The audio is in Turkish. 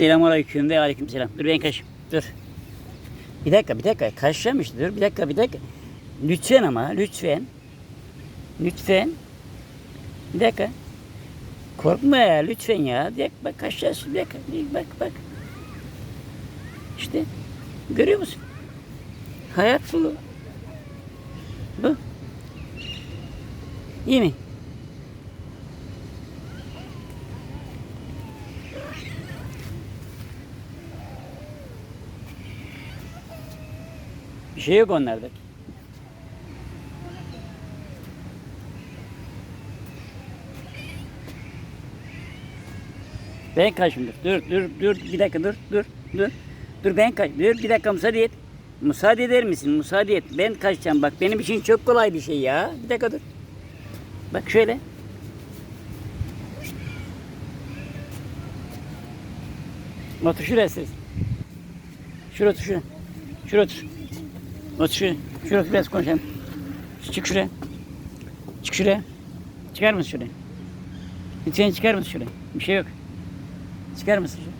Selamünaleyküm ve aleykümselam. Dur ben kaç. Dur. Bir dakika, bir dakika. Kaçacağım işte. Dur bir dakika, bir dakika. Lütfen ama, lütfen. Lütfen. Bir dakika. Korkma ya, lütfen ya. Bir dakika, bak kaçacağız. Bir dakika, bir bak, bak. İşte. Görüyor musun? Hayat bu. Bu. İyi mi? Bir şey yok onlarda. Ben kaçımdır. Dur, dur, dur. Bir dakika dur, dur, dur. Dur ben kaç. Dur bir dakika müsaade et. Müsaade eder misin? Müsaade et. Ben kaçacağım. Bak benim için çok kolay bir şey ya. Bir dakika dur. Bak şöyle. Otur şuraya siz. Şuraya otur şuraya. Şuraya otur. Otur şuraya. Şuraya biraz konuşalım. Çık şuraya. Çık şuraya. Çıkar mısın şuraya? Lütfen çıkar mısın şuraya? Bir şey yok. Çıkar mısın şuraya?